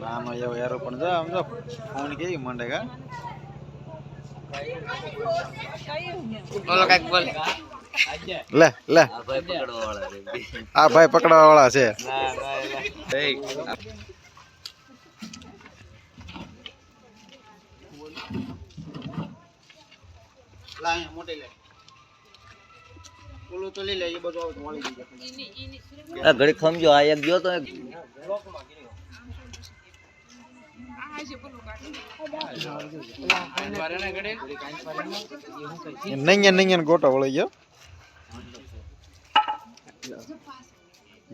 નાનો એવો યારો પણ જો આમ ફોન કેવી માંડે કા? બોલો કાંઈક બોલ. લે લે. આ ભાઈ પકડવા વાળા છે આ ભાઈ પકડવા વાળા છે ના ના ના આ ઘડી ખમજો આ એક ગયો તો એક. નૈયા નૈયા ગોટો વળી ગયો.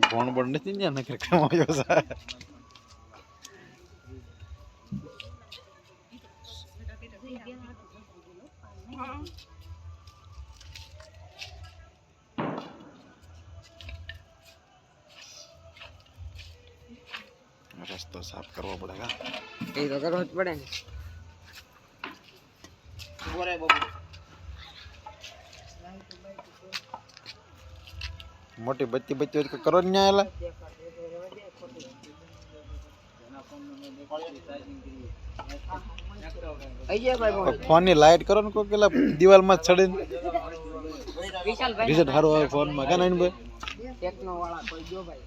ભણ પણ નથી ને નકર કમાયો છે? રસ્તો સાફ કરવો પડે કા એ તો કરવો જ પડે ને મોટી બત્તી બત્તી હોય તો કરો જ ન્યા એલા ફોન ની લાઈટ કરો ને કોઈ પેલા દિવાલ માં ચડીને રિઝલ્ટ સારું આવે ફોન માં કાના ભાઈ ટેકનો વાળા કોઈ જો ભાઈ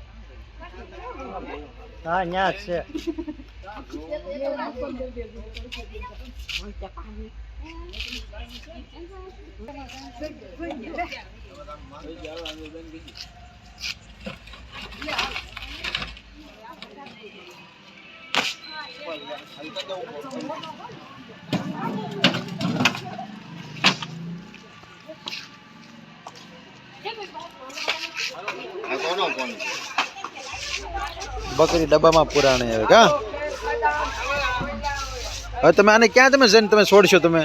હા ન્યા છે? બકરી ડબ્બામાં પુરાણી આવે કા? હવે તમે આને ક્યાં તમે જઈને તમે છોડશો તમે?